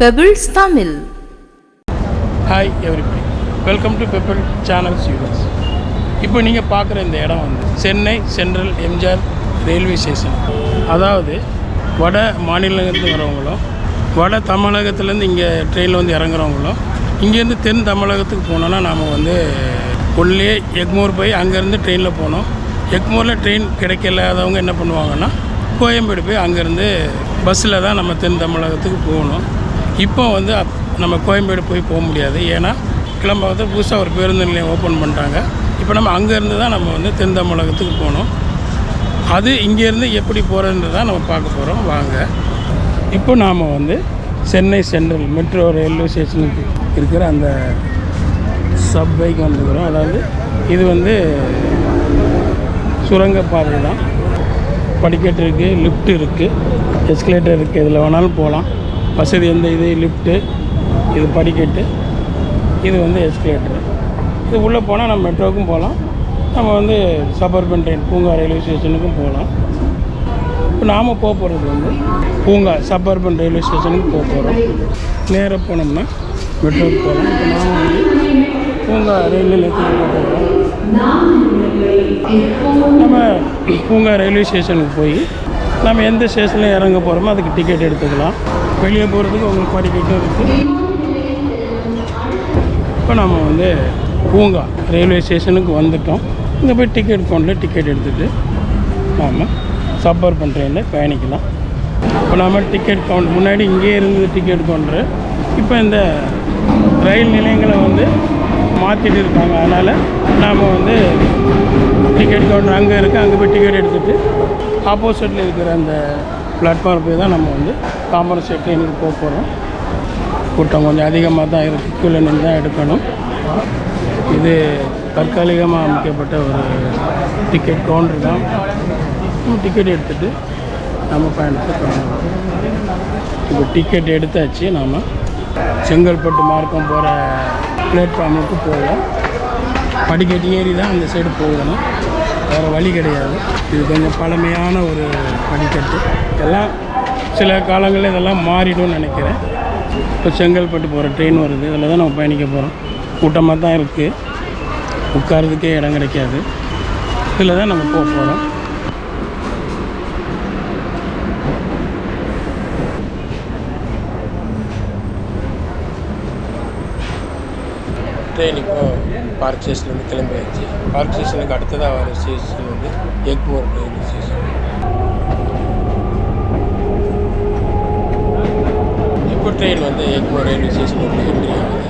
Pebbles Tamil hi everybody welcome to pebble channels us இப்போ நீங்கள் பார்க்குற இந்த இடம் வந்து Chennai central MGR railway station. அதாவது வட மாநிலங்கள்லேருந்து வரவங்களும் வட தமிழகத்துலேருந்து இங்கே ட்ரெயினில் வந்து இறங்குறவங்களும் இங்கேருந்து தென் தமிழகத்துக்கு போனோன்னா நாம் வந்து உள்ளே எக்மூர் போய் அங்கேருந்து ட்ரெயினில் போனோம். எக்மூரில் ட்ரெயின் கிடைக்கலாதவங்க என்ன பண்ணுவாங்கன்னா கோயம்பேடு போய் அங்கேருந்து பஸ்ஸில் தான் நம்ம தென் தமிழகத்துக்கு போகணும். இப்போ வந்து அப்- நம்ம கோயம்பேடு போய் போக முடியாது. ஏன்னா வந்து புதுசாக ஒரு பேருந்து நிலையம் ஓப்பன் பண்ணிட்டாங்க. இப்போ நம்ம அங்கேருந்து தான் நம்ம வந்து தென் தமிழகத்துக்கு போகணும். அது இங்கேருந்து எப்படி போகிறதுன்றது தான் நம்ம பார்க்க போகிறோம் வாங்க. இப்போ நாம் வந்து சென்னை சென்ட்ரல் மெட்ரோ ரயில்வே ஸ்டேஷனுக்கு இருக்கிற அந்த சப்வைக்கு வந்துக்கிறோம். அதாவது இது வந்து சுரங்கப்பாதை தான். படிக்கட்டு இருக்குது லிஃப்ட் இருக்குது எஸ்கலேட்டர் இருக்குது இதில் வேணாலும் போகலாம். வசதி எந்த இது லிஃப்ட்டு இது படிக்கட்டு இது வந்து எஸ்கலேட்டர் இது உள்ளே போனால் நம்ம மெட்ரோவுக்கும் போகலாம் நம்ம வந்து சபர்பன் ட்ரெயின் பூங்கா ரயில்வே ஸ்டேஷனுக்கும் போகலாம் இப்போ நாம் போக போகிறது வந்து பூங்கா சபர்பன் ரயில்வே ஸ்டேஷனுக்கு போக போகிறோம் நேராக போனோம்னா மெட்ரோவுக்கு போகலாம் இப்போ நாம் வந்து பூங்கா ரயில்வே நிலையத்துக்கு போக போகிறோம் நம்ம பூங்கா ரயில்வே ஸ்டேஷனுக்கு போய் நம்ம எந்த ஸ்டேஷனில் இறங்க போகிறோமோ அதுக்கு டிக்கெட் எடுத்துக்கலாம். வெளியே போகிறதுக்கு உங்களுக்கு படிக்கட்டும் இருக்குது இப்போ நம்ம வந்து பூங்கா ரயில்வே ஸ்டேஷனுக்கு வந்துட்டோம். இங்கே போய் டிக்கெட் கவுண்டில் டிக்கெட் எடுத்துகிட்டு நாம் சப்பர்பன் ட்ரெயினில் பயணிக்கலாம். இப்போ நாம் டிக்கெட் கவுண்ட் முன்னாடி இங்கே இருந்தது டிக்கெட் கவுண்டரு இப்போ இந்த ரயில் நிலையங்களை வந்து மாற்றிட்டு இருக்காங்க. அதனால் நாம் வந்து டிக்கெட் கவுண்டர் அங்கே இருக்குது அங்கே போய் டிக்கெட் எடுத்துகிட்டு ஆப்போசிட்டில் இருக்கிற அந்த பிளாட்ஃபார்ம் போய் தான் நம்ம வந்து காமராஜ் ட்ரெயினுக்கு போக போகிறோம் கூட்டம் கொஞ்சம் அதிகமாக தான் இருக்குது கீழே நின்று தான் எடுக்கணும். இது தற்காலிகமாக அமைக்கப்பட்ட ஒரு டிக்கெட் கவுண்டர் தான். டிக்கெட் எடுத்துகிட்டு நம்ம பயணத்தை இப்போ டிக்கெட் எடுத்தாச்சு நாம். செங்கல்பட்டு மார்க்கம் போகிற பிளாட்ஃபார்முக்கு போவோம். படிக்கட்டு ஏறி தான் அந்த சைடு போகணும். வேறு வழி கிடையாது. இது கொஞ்சம் பழமையான ஒரு படிக்கட்டு. எல்லாம் சில காலங்களில் இதெல்லாம் மாறிடும்னு நினைக்கிறேன். இப்போ செங்கல்பட்டு போகிற ட்ரெயின் வருது. இதில் தான் நம்ம பயணிக்க போகிறோம் கூட்டமாக தான் இருக்குது உட்காரதுக்கே இடம் கிடைக்காது. இதில் தான் நம்ம போக போகிறோம் ட்ரெயின் பார்க் ஸ்டேஷன்லேருந்து கிளம்பியாச்சு. பார்க் ஸ்டேஷனுக்கு அடுத்ததாக வர ஸ்டேஷன் வந்து எக்மோர் ரயில்வே ஸ்டேஷன் இப்போ ட்ரெயின் வந்து எக்மோர் ரயில்வே ஸ்டேஷனுக்கு என்ட்ரி ஆகுது.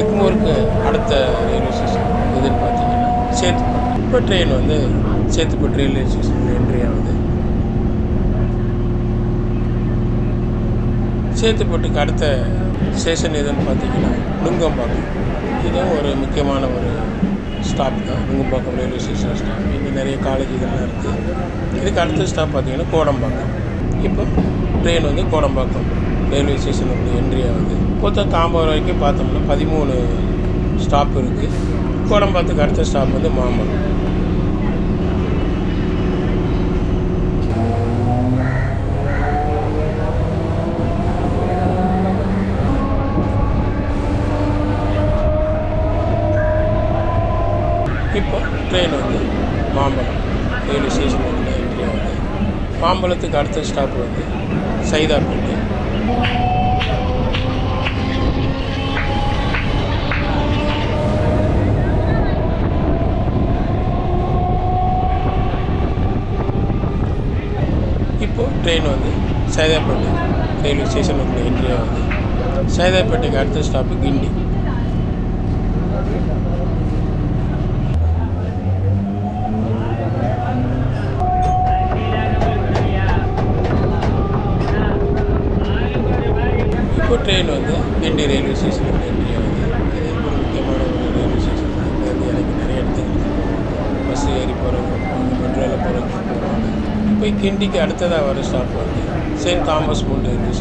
எக்மோருக்கு அடுத்த ரயில்வே ஸ்டேஷன் எதுன்னு பார்த்தீங்கன்னா சேத்துப்பட்டு இப்போ ட்ரெயின் வந்து சேத்துப்பட்டு ரயில்வே ஸ்டேஷனுக்கு என்ட்ரி ஆகுது. சேத்துப்பட்டுக்கு அடுத்த ஸ்டேஷன் எதுன்னு பார்த்தீங்கன்னா நுங்கம்பாக்கம் இதுவும் ஒரு முக்கியமான ஒரு ஸ்டாப் தான். நுங்கம்பாக்கம் ரயில்வே ஸ்டேஷன் ஸ்டாப் இங்கே நிறைய காலேஜ் இதெல்லாம் இருக்குது இதுக்கு அடுத்த ஸ்டாப் பார்த்தீங்கன்னா கோடம்பாக்கம். இப்போ ட்ரெயின் வந்து கோடம்பாக்கம் ரயில்வே ஸ்டேஷன் வந்து என்ட்ரி ஆகுது. மொத்தம் தாம்பரம் வரைக்கும் பார்த்தோம்னா பதிமூணு ஸ்டாப் இருக்குது கோடம்பாக்கத்துக்கு அடுத்த ஸ்டாப் வந்து மாம்பலம் மாம்பலத்துக்கு அடுத்த ஸ்டாப் வந்து சைதாப்பேட்டை இப்போ ட்ரெயின் வந்து சைதாப்பேட்டை ரயில்வே ஸ்டேஷன் வந்து என்ட்ரி ஆகுது சைதாப்பேட்டைக்கு அடுத்த stop Guindy. not working. St. Thomas More Railway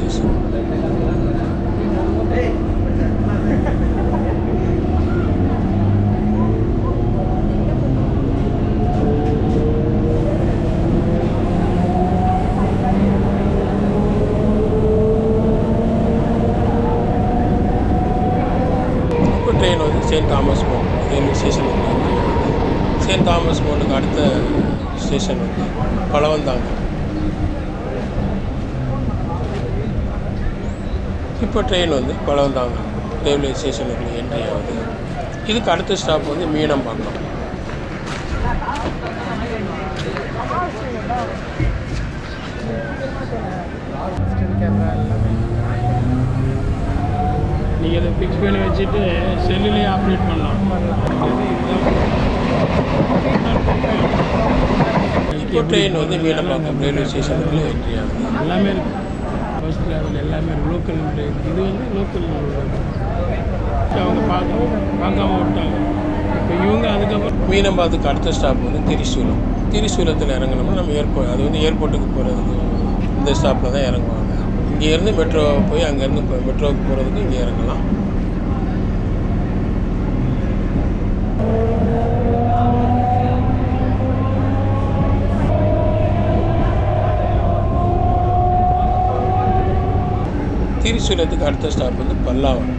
train வந்து செயின்ட் தாமஸ் மோன் ரயில்வே ஸ்டேஷனுக்கு வந்து செயின்ட் தாமஸ் மோனுக்கு அடுத்த ஸ்டேஷன் வந்து பழவந்தாங்க இப்போ ட்ரெயின் வந்து பழவந்தாங்க ரயில்வே ஸ்டேஷனுக்கு என்ட்ரி ஆகுது. இதுக்கு அடுத்த ஸ்டாப் வந்து மீனம்பாக்கம். நீங்கள் இதை ஃபிக்ஸ் பண்ணி வச்சுட்டு செல்லுலேயே ஆப்ரேட் பண்ணலாம். இப்போ ட்ரெயின் வந்து மீனம்பாக்கம் ரயில்வே ஸ்டேஷனுக்குள்ள என்ட்ரி ஆகுது. எல்லாமே இருக்கு. ஃபர்ஸ்ட் லெவல் எல்லாமே லோக்கல் இது வந்து லோக்கல் அவங்க பார்க்க பார்க்காம விட்டாங்க இப்போ இவங்க அதுக்கப்புறம் மீனம்பாத்துக்கு அடுத்த ஸ்டாப் வந்து திரிசூலம். திரிசூலத்தில் இறங்கணும்னா நம்ம ஏர்போர்ட் அது வந்து ஏர்போர்ட்டுக்கு போகிறதுக்கு இந்த ஸ்டாப்பில் தான் இறங்குவாங்க. இங்கேருந்து மெட்ரோ போய் அங்கேருந்து மெட்ரோவுக்கு போகிறதுக்கு இங்கே இறங்கலாம். திரிசூலத்துக்கு அடுத்த ஸ்டாப் வந்து பல்லாவரம்.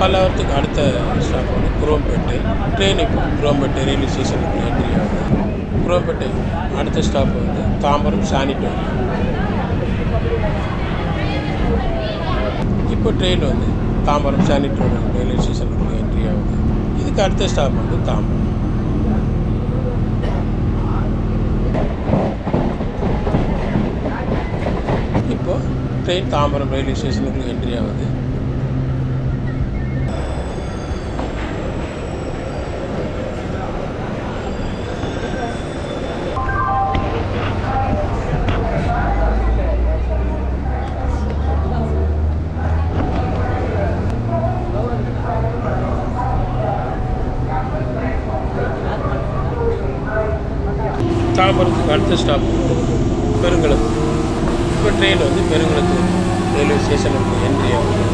பல்லாவரத்துக்கு அடுத்த ஸ்டாப் வந்து குரோம்பேட்டை. ட்ரெயின் இப்போ குரோம்பேட்டை ரயில்வே ஸ்டேஷனுக்கு என்ட்ரி ஆகுது. குரோம்பேட்டை அடுத்த ஸ்டாப் வந்து தாம்பரம் சானிட்டோரியம் இப்போ ட்ரெயின் வந்து தாம்பரம் சானிட்டோரியம் ரயில்வே ஸ்டேஷனுக்கு என்ட்ரி ஆகுது. இதுக்கு அடுத்த ஸ்டாப் வந்து தாம்பரம். இப்போ ட்ரெயின் தாம்பரம் ரயில்வே ஸ்டேஷனுக்கு என்ட்ரி ஆகுது. அடுத்த ஸ்டாப் பெருங்குளம். இப்போ ட்ரெயின் வந்து பெருங்குளத்து ரயில்வே ஸ்டேஷனுக்கு என்ட்ரி ஆகும்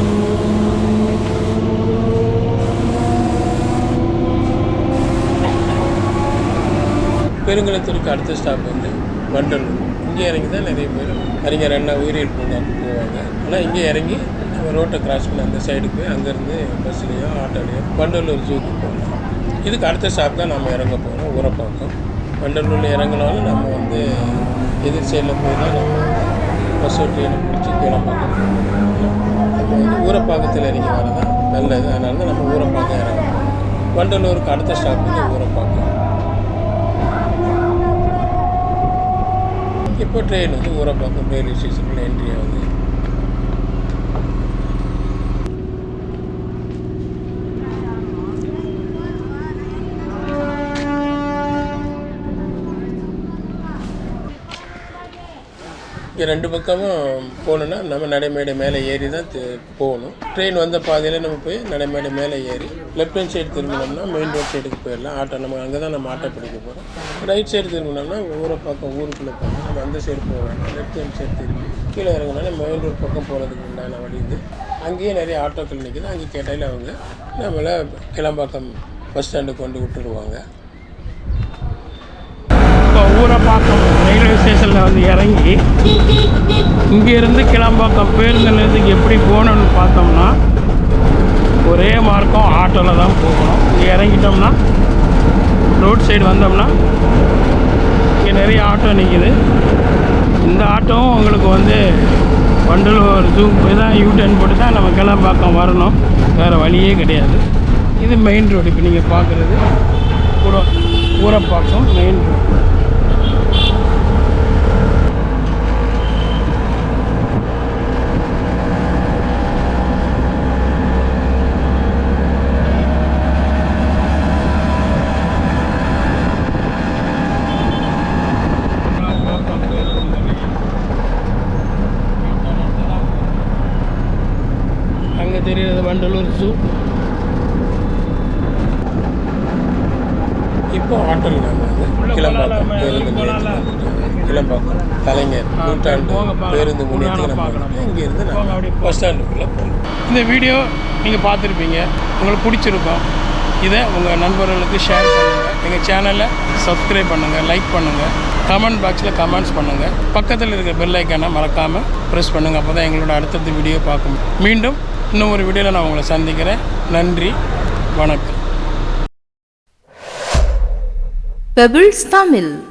பெருங்குளத்திற்கு அடுத்த ஸ்டாப் வந்து வண்டலூர். இங்கே இறங்கி தான் நிறைய பேர் அறிஞர் அண்ணா உயிரியல் பூங்காவுக்கு போவாங்க. ஆனால் இங்கே இறங்கி நம்ம ரோட்டை கிராஸ் பண்ணி அந்த சைடுக்கு போய் அங்கேருந்து பஸ்லேயோ ஆட்டோலையோ வண்டலூர் ஜூக்கு போகலாம். இதுக்கு அடுத்த ஸ்டாப் தான் நம்ம இறங்க போகிறோம் உரப்பாக்கம் வண்டலூரில் இறங்கினாலும் நம்ம வந்து எதிர் சைடில் போய் தான் நம்ம பஸ்ஸோ ட்ரெயினை பிடிச்சி கீழப்பாக்கம் நம்ம வந்து ஊரப்பாக்கத்தில் இறங்கி வரதான் நல்லது. அதனால தான் நம்ம ஊரப்பாக்கம் இறங்கணும். வண்டலூருக்கு அடுத்த ஸ்டாப் வந்து ஊரப்பாக்கம் இப்போ ட்ரெயின் வந்து ஊரப்பாக்கம் ரயில்வே ஸ்டேஷனில் என்ட்ரி ஆகுது. ரெண்டு பக்கமும் போகணுன்னா நம்ம நடைமேடை மேலே ஏறி தான் போகணும். ட்ரெயின் வந்த பாதையில் நம்ம போய் நடைமேடை மேலே ஏறி லெஃப்ட் ஹேண்ட் சைடு திரும்பினோம்னா மெயின் ரோட் சைடுக்கு போயிடலாம். ஆட்டோ நம்ம அங்கே தான் நம்ம ஆட்டோ பிடிக்க போகிறோம் ரைட் சைடு திரும்பினோம்னா ஊரை பக்கம் ஊருக்குள்ளே போகணும். நம்ம அந்த சைடு போக லெஃப்ட் ஹேண்ட் சைடு திரும்பி கீழே இறங்கினா மெயின் ரோட் பக்கம் போகிறதுக்கு உண்டான வழி இது. அங்கேயே நிறைய ஆட்டோக்கள் நிற்குது அங்கே கேட்டாலே அவங்க நம்மளை கிளம்பாக்கம் பஸ் ஸ்டாண்டுக்கு கொண்டு விட்டுருவாங்க இப்போ ஊரப்பாக்கம் ஸ்டேஷனில் வந்து இறங்கி இங்கேருந்து கிளம்பாக்கம் பேருந்து நிலையத்துக்கு எப்படி போகணும்னு பார்த்தோம்னா ஒரே மார்க்கம் ஆட்டோவில் தான் போகணும். இங்கே இறங்கிட்டோம்னா ரோட் சைடு வந்தோம்னா இங்கே நிறைய ஆட்டோ நிற்கிது இந்த ஆட்டோவும் உங்களுக்கு வந்து வண்டலூர் ஜூ போய் தான் யூ டர்ன் போட்டு தான் நம்ம கிளம்பாக்கம் வரணும். வேறு வழியே கிடையாது. இது மெயின் ரோடு இப்போ நீங்கள் பார்க்குறது ஊர ஊரப்பாக்கம் மெயின் ரோடு அங்கே தெரியுறது வண்டலூர் ஜூ இப்போ ஆட்டல் கிளம்பாக்கம் பேருந்து நிலையத்துக்கு கிளம்பாக்கம் கலைஞர் நூற்றாண்டு பேருந்து முன்னேற்றி நம்ம இங்கேருந்து போங்க, பஸ் ஸ்டாண்டுக்குள்ளே போகணும் இந்த வீடியோ நீங்கள் பார்த்துருப்பீங்க. உங்களுக்கு பிடிச்சிருக்கும். இதை உங்கள் நண்பர்களுக்கு ஷேர் பண்ணுங்கள் எங்கள் சேனலை சப்ஸ்கிரைப் பண்ணுங்கள் லைக் பண்ணுங்கள் கமெண்ட் பாக்ஸில் கமெண்ட்ஸ் பண்ணுங்கள் பக்கத்தில் இருக்கிற பெல் ஐக்கானை மறக்காமல் ப்ரெஸ் பண்ணுங்கள் அப்போ தான் எங்களோட அடுத்தடுத்த வீடியோ பார்க்க மீண்டும் இன்னும் ஒரு வீடியோவில் நான் உங்களை சந்திக்கிறேன். நன்றி வணக்கம். Pebbles Tamil